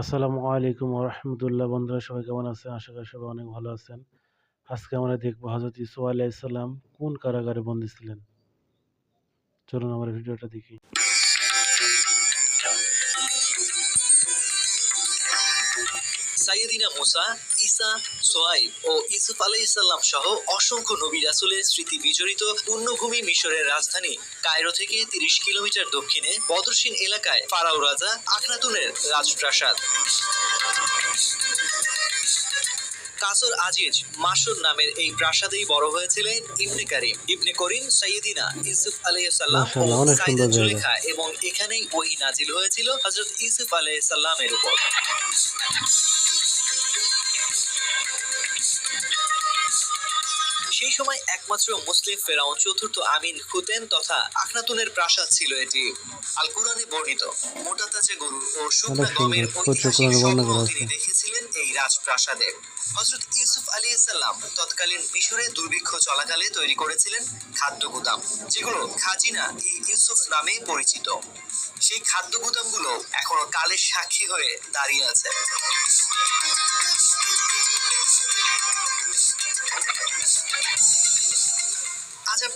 আসসালামু আলাইকুম রহমতুল্লাহ। বন্ধুরা, সবাই কেমন আছেন? আশা করি সবাই অনেক ভালো আছেন। আজকে আমরা দেখব হজরত ইসু আলাইসাল্লাম কোন কারাগারে বন্দী ছিলেন। চলুন আমার ভিডিওটা দেখি। সাইয়েদিনা মুসা ঈসা সোয়াইব ও ইসুফ আলাইসাল্লাম সহ অসংখ্য নবী রাসুলের স্মৃতি বিজড়িত পূর্ণভূমি মিশরের রাজধানী কায়রো থেকে তিরিশ কিলোমিটার দক্ষিণে বদরসিন এলাকায় ফারাও রাজা আখনাতুনের রাজপ্রাসাদ। কাসর আজিজ মাসুর নামের এই প্রাসাদেই বড় হয়েছিলেন ইবনে কারিম। ইবনে করিম সাইয়েদিনা ইউসুফ। জুলেখা এবং এখানেই ওহি নাজিল হয়েছিল হযরত ইউসুফ আলাইসাল্লামের উপর। একমাত্র মুসলিম ফেরাউন চতুর্থ আমিন খুতেন তথা আখনাতুনের প্রাসাদ ছিল এটি। আল কুরআনে বর্ণিত মোটা তাজা গরু ও শুকনা গমের ঐতিহাসিক। তিনি দেখেছিলেন এই রাজপ্রাসাদে। হজরত ইউসুফ আলী সাল্লাম তৎকালীন মিশরে দুর্ভিক্ষ চলাকালে তৈরি করেছিলেন খাদ্য গুদাম যেগুলো খাজিনা ই ইউসুফ নামে পরিচিত। সেই খাদ্য গুদামগুলো এখনও কালের সাক্ষী হয়ে দাঁড়িয়ে আছে।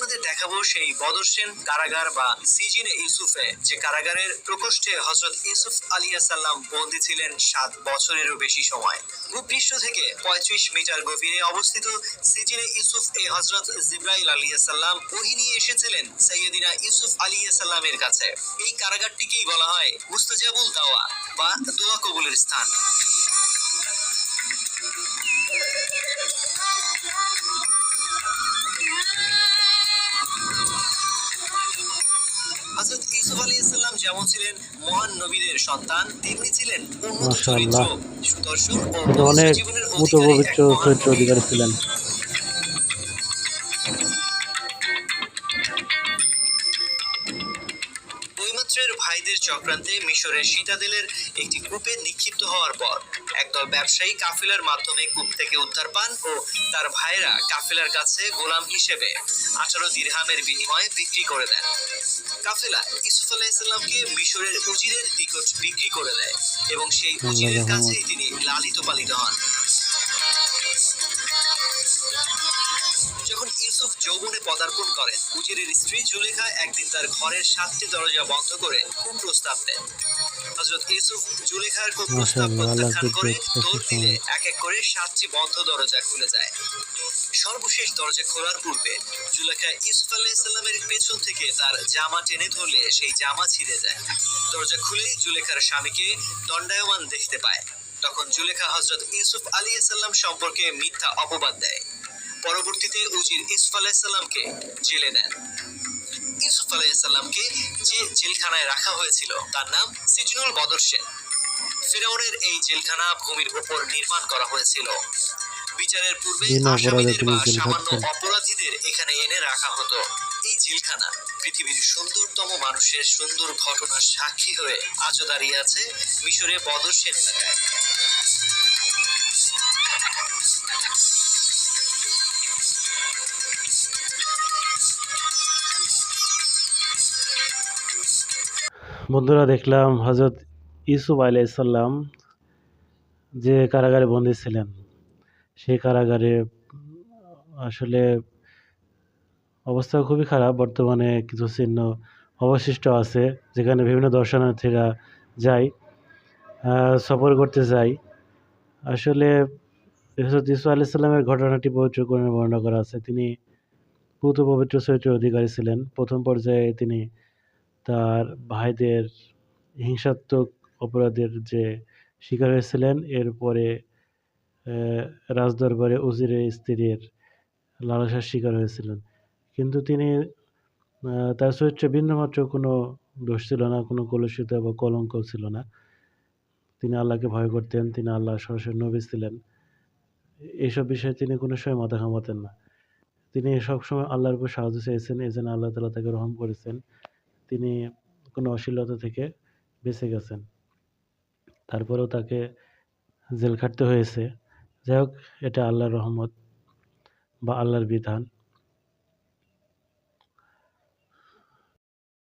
আপনাদের দেখাবো সেই বদরসেন কারাগার বা সিজিনে ইউসুফে, যে কারাগারের প্রকোষ্ঠে হজরত ইউসুফ আলিয়া সাল্লাম বন্দী ছিলেন সাত বছরেরও বেশি সময়। ভূপৃষ্ঠ থেকে পঁয়ত্রিশ মিটার গভীরে অবস্থিত সিজিনে ইউসুফ এ হজরত জিব্রাইল আলিয়া সাল্লাম ওহি নিয়ে এসেছিলেন সৈয়দিনা ইউসুফ আলিয়া সাল্লামের কাছে। এই কারাগারটিকেই বলা হয় মুস্তাজাবুল দাওয়া বা দোয়া কবুলের স্থান। হযরত আলী ইসলাম যেমন ছিলেন মহান নবীদের সন্তান তেমনি ছিলেন উন্নত চরিত্র সুদর্শন ও জীবনের অধিকারী ছিলেন। বৈমাত্রের ভাইদের চক্রান্তে মিশরের সীতাদেলের একটি কূপে নিক্ষিপ্ত হওয়ার পর একদল ব্যবসায়ী কাফিলার মাধ্যমে কূপ থেকে উদ্ধার পান ও তার ভাইরা কাফিলার কাছে গোলাম হিসেবে আঠারো দিরহামের বিনিময়ে বিক্রি করে দেন। কাফেলা ইসুফ আলাইসাল্লামকে মিশরের উজিরের নিকট বিক্রি করে দেয় এবং সেই উজিরের কাছেই তিনি লালিত পালিত হন। যখন ইউসুফ যৌবনে পদার্পণ করেন উজিরের স্ত্রী জুলেখা একদিন তার ঘরের সাতটি দরজা বন্ধ করে কুপ্রস্তাব দেন? হজরত ইউসুফ জুলেখার মাশাআল্লাহ, আল্লাহ প্রত্যাখ্যান করে দৌড় দিলে এক এক করে সাতটি বন্ধ দরজা খুলে যায়। সর্বশেষ দরজা খোলার পূর্বে জুলেখা ইউসুফ আলাইসাল্লামের পেছন থেকে তার জামা টেনে ধরলে সেই জামা ছিঁড়ে যায়। দরজা খুলেই জুলেখার স্বামীকে দণ্ডায়মান দেখতে পায়। তখন জুলেখা হজরত ইউসুফ আলী সাল্লাম সম্পর্কে মিথ্যা অপবাদ দেয়। পরবর্তীতে উজির ইউসুফ আলাইসাল্লামকে জেলে নেন। ইউসুফ আলাইসাল্লামকে যে জেলখানায় রাখা হয়েছিল তার নাম সিজনুল বদরসেন ফেরাউনের এই জেলখানা ভূমির উপর নির্মাণ করা হয়েছিল। বিচারের পূর্বে আসামিদের বা সামান্য অপরাধীদের এখানে এনে রাখা হতো। এই জেলখানা পৃথিবীর সুন্দরতম মানুষের সুন্দর ঘটনার সাক্ষী হয়ে আজও দাঁড়িয়ে আছে মিশরে বদরসেন এলাকায়। বন্ধুরা দেখলাম হজরত ইউসুফ আলাইসাল্লাম যে কারাগারে বন্দী ছিলেন। সেই কারাগারে আসলে অবস্থা খুবই খারাপ। বর্তমানে কিছু চিহ্ন অবশিষ্ট আছে, যেখানে বিভিন্ন দর্শনার্থীরা যায় সফর করতে যায়। আসলে হজরত ইসু আলাইসাল্লামের ঘটনাটি পবিত্র কোরআনে বর্ণনা করা আছে। তিনি পুত পবিত্র চরিত্রের অধিকারী ছিলেন। প্রথম পর্যায়ে তিনি তার ভাইদের হিংসাত্মক অপরাধের যে শিকার হয়েছিলেন, এরপরে রাজদরবারে উজিরের স্ত্রীর লালসার শিকার হয়েছিলেন। কিন্তু তিনি তার চরিত্রে বিন্দুমাত্র কোনো দোষ ছিল না, কোনো কলুষিত বা কলঙ্ক ছিল না। তিনি আল্লাহকে ভয় করতেন, তিনি আল্লাহ সরাসরি নবী ছিলেন। এইসব বিষয়ে তিনি কোনো সময় মাথা ঘামাতেন না। তিনি সবসময় আল্লাহর উপর সাহায্য চেয়েছেন, এই জন্য আল্লাহ তালা তাকে রহম করেছেন। তিনি কোনো অশ্লীলতা থেকে বেঁচে গেছেন। তারপরেও তাকে জেল খাটতে হয়েছে। যাই হোক, এটা আল্লাহর রহমত বা আল্লাহর বিধান।